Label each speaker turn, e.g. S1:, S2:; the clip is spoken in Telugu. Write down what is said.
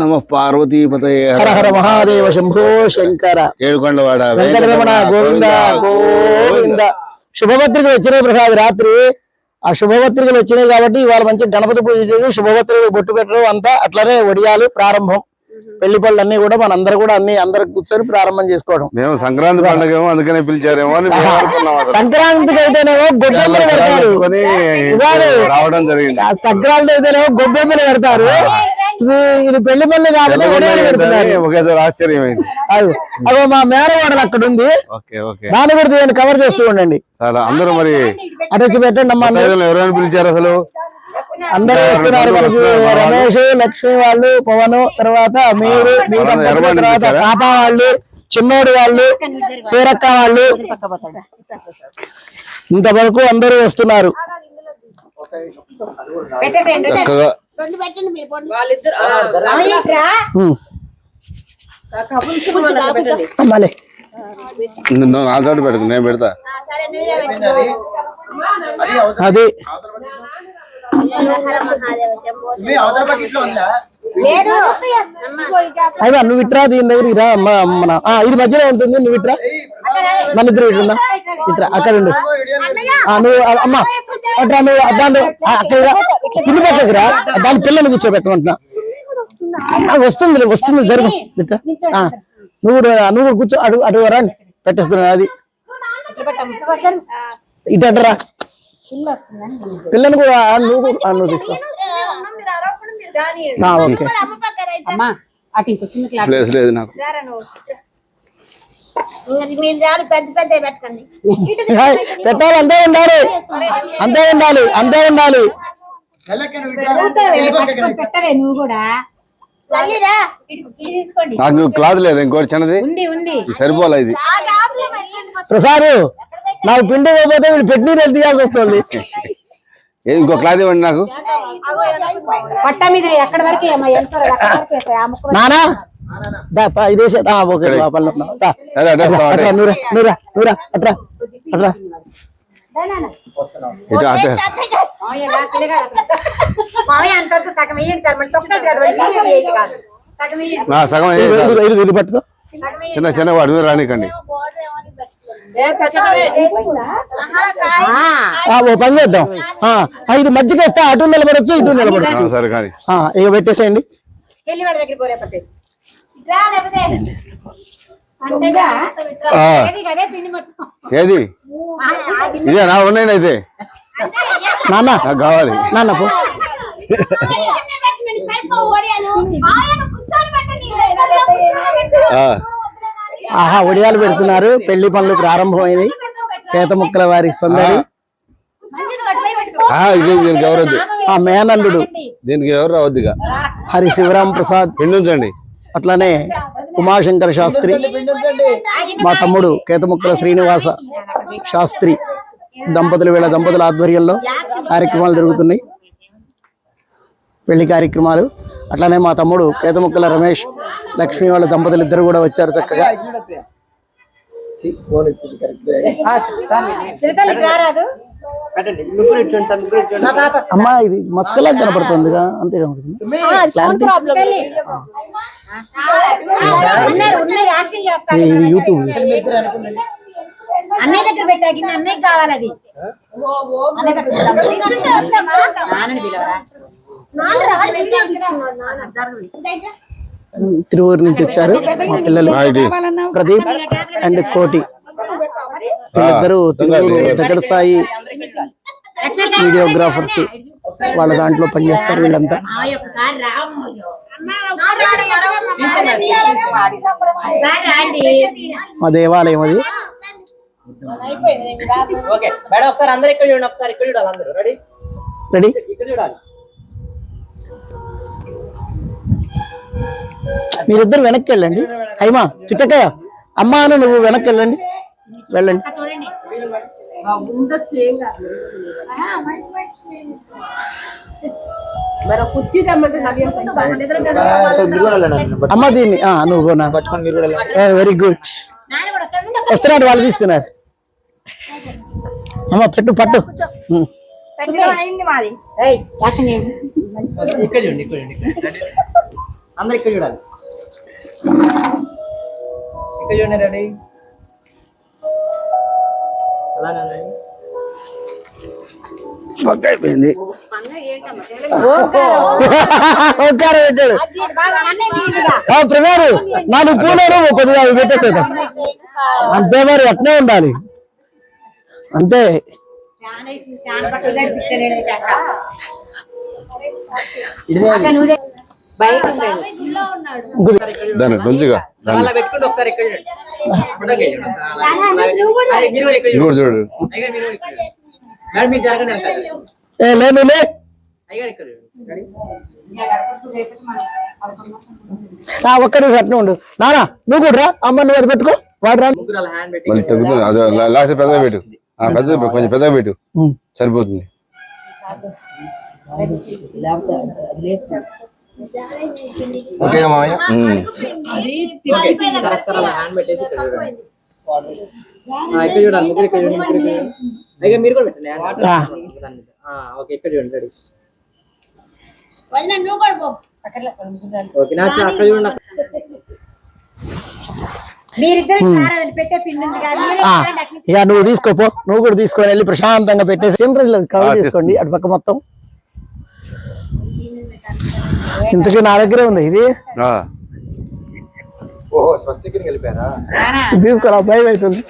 S1: నమ పార్వతీపతయ
S2: హర హర మహాదేవ శంభో శంకర.
S1: ఏడుకొండవాడ
S2: వెంకటరమణ గోవింద గోవింద. శుభపత్రికలు వచ్చినాయి ప్రసాద్ రాత్రి. ఆ శుభపత్రికలు వచ్చినాయి కాబట్టి ఇవాళ మంచి గణపతి పూజ చేసి శుభపత్రికలు బొట్టు పెట్టడం అంతా అట్లనే ఒడియాలు ప్రారంభం. పెళ్ళి పళ్ళు అన్ని కూడా మనందరూ కూడా అన్ని అందరు కూర్చొని ప్రారంభం చేసుకోవడం.
S1: మేము సంక్రాంతి పండుగ అందుకనే పిలిచారేమో.
S2: సంక్రాంతికి అయితేనేమో గొబ్బెమ్మలు పెడతారు.
S1: రావడం జరిగింది.
S2: ఆ సంక్రాంతి అయితేనేమో గొబ్బెమ్మలు పెడతారు. ఇది పెళ్ళి పళ్ళు కాబట్టి
S1: ఒకేసారి ఆశ్చర్యమైంది
S2: అది. అదో మా మేనవాడలు అక్కడ ఉంది.
S1: Okay okay.
S2: దాన్ని కూడా కవర్ చేస్తూ ఉండండి.
S1: అందరూ మరి
S2: అటు వచ్చి పెట్టండి అమ్మా.
S1: ఎవరైనా పిలిచారు అసలు?
S2: అందరూ వస్తున్నారు మనకి రమేష్ లక్ష్మి వాళ్ళు పవన్ తర్వాత మీరు తర్వాత? పాప వాళ్ళు చిన్నోడు వాళ్ళు సూరక్క వాళ్ళు. ఇంతవరకు అందరూ వస్తున్నారు.
S1: చక్కగా
S2: ఉమ్. అమ్మాలే.
S1: నిన్ను నా తోటి పెడతా నేను పెడతా.
S2: అది. అయ్యా నువ్వు ఇట్రా దీని దగ్గర ఇరా అమ్మ మన ఆ, ఇది మధ్యలో ఉంటుంది నువ్వు ఇట్రా. మన ఇద్దరు ఇట్లా ఇట్రా అక్కడ ఉండు. ఆ, నువ్వు ఆ, అమ్మ అట్రా నువ్వు దాన్ని అక్కడ. పిల్లి పక్కకి రా. దాని పిల్లని కూర్చోబెట్టమంటున్నా వస్తుంది వస్తుంది జరుగు. ఇట్రా. ఆ, నువ్వు నువ్వు కూర్చో అటు రండి. పెట్టేస్తున్నా అది ఇటు అటురా పిల్లని కూడా నువ్వు నువ్వు తీసుకో. ఓకే.
S3: అమ్మా అటు
S1: ప్లేస్ లేదు నాకు.
S2: పెట్టాలి అంతే ఉండాలి. అంతే ఉండాలి అంతే ఉండాలి.
S3: పెట్టవే నువ్వు కూడా. లల్లిరా ఇది తీసుకోండి.
S1: నాకు క్లాత్ లేదు ఇంకోటి చిన్నది.
S3: ఉంది ఉంది.
S1: ఇది. సరిపోలే ఇది
S2: ప్రసాద్ నాకు పిండి పోతే వీళ్ళు పెట్టి నీళ్ళు తీయాల్సి వస్తుంది.
S1: ఏ, ఇంకో క్లాత్ ఇవ్వండి నాకు.
S3: పట్ట మీద ఎక్కడ వరకు
S2: నానా? ఇదేసే ఓకే నూరా నూరా అట్రా అట్రా.
S3: సగం
S2: ఇది, పట్టుకో.
S1: చిన్న చిన్న వాడి రానికండి.
S2: ఓ పని చేద్దాం. ఆ, ఆ, ఇది మధ్యకి వేస్తే అటు నిలబడొచ్చు ఇటు నిలబడొచ్చు.
S1: ఆ, సరే కానీ.
S2: ఇక పెట్టేసేయండి.
S1: ఏది ఇదే నా ఉన్నాయి అయితే.
S2: నాన్న
S1: నాకు కావాలి.
S2: నాన్న పో.
S1: ఆ,
S2: ఆహా ఒడియాలు పెడుతున్నారు. పెళ్ళి పనులు ప్రారంభమైంది చేత ముక్కల వారి సందడి.
S1: ఆ, ఇది దీనికి ఎవరొద్దు
S2: ఆ మేనల్లుడు.
S1: దీనికి ఎవరు రావద్దు
S2: హరి శివరాం ప్రసాద్.
S1: పిండి ఉంచండి.
S2: అట్లానే ఉమాశంకర శాస్త్రి మా తమ్ముడు కేతముక్కల శ్రీనివాస శాస్త్రి దంపతులు వీళ్ళ దంపతుల ఆధ్వర్యంలో కార్యక్రమాలు జరుగుతున్నాయి. పెళ్ళి కార్యక్రమాలు. అట్లానే మా తమ్ముడు కేతముక్కల రమేష్ లక్ష్మి వాళ్ళ దంపతులు ఇద్దరు కూడా వచ్చారు చక్కగా. అమ్మా ఇది మస్కలా కనపడుతుందిగా. అంతే కనపడుతుంది ఇది యూట్యూబ్
S3: అన్నయ్య దగ్గర పెట్టాకి అన్నయ్యకి కావాలి అది.
S2: తిరువూరు నుంచి వచ్చారు. మా పిల్లలు. ప్రదీప్ అండ్ కోటి. వీళ్ళిద్దరూ తిరువూరు దగ్గర స్థాయి వీడియోగ్రాఫర్స్ వాళ్ళ దాంట్లో పనిచేస్తారు వీళ్ళంతా.
S3: రాండి
S2: మా దేవాలయం అది.
S4: ఓకే.
S2: మీరిద్దరు వెనక్కి వెళ్ళండి అయిమా చిట్టక్కయ్య అమ్మా అని నువ్వు వెనక్కి వెళ్ళండి. వెళ్ళండి. అమ్మ దీన్ని ఆ, నువ్వు నా. వెరీ గుడ్ వస్తున్నాడు వాళ్ళు తీస్తున్నారు. అమ్మ పెట్టు పట్టు.
S4: ఇక్కడ చూడండి ఇక్కడ చూడండి? అందరు ఇక్కడ చూడాలి. ఇక్కడ చూడండి రెడీ.
S1: అయిపోయింది
S2: ఓంకారం పెట్టాడు. ప్రగారు నాలుగు పూలను కొద్దిగా అవి పెట్టేసేదా అంతే మరి అట్నే ఉండాలి. అంతే.
S3: నువ్వే
S1: చూడు.
S2: లేదు లే
S4: రెడీ
S2: ఆ ఒక్క అట్నే ఉండు. నానా నువ్వు కూడా అమ్మ నువ్వు అది పెట్టుకో. వాడు
S1: మళ్ళీ తగ్గుతుంది. అదే లా- లాస్ట్ పెద్దగా పెట్టు. ఆ పెద్ద కొంచెం పెద్దగా పెట్టు. సరిపోతుంది.
S5: మామయ్య.
S4: హ్యాండ్ పెట్టేసి ఇక్కడ చూడండి ముగ్గురు ఇక్కడ చూడండి ఇక్కడ మీరు కూడా పెట్టండి. ఓకే ఇక్కడ చూడండి రెడీ. ఓకే అక్కడ చూడండి.
S2: ఇక నువ్వు తీసుకోపో నువ్వు కూడా తీసుకొని వెళ్ళి ప్రశాంతంగా పెట్టేసి కవర్ చేసుకోండి అటు పక్క మొత్తం. ఇంతకీ నా దగ్గరే ఉంది ఇది? తీసుకురా భయం అవుతుంది.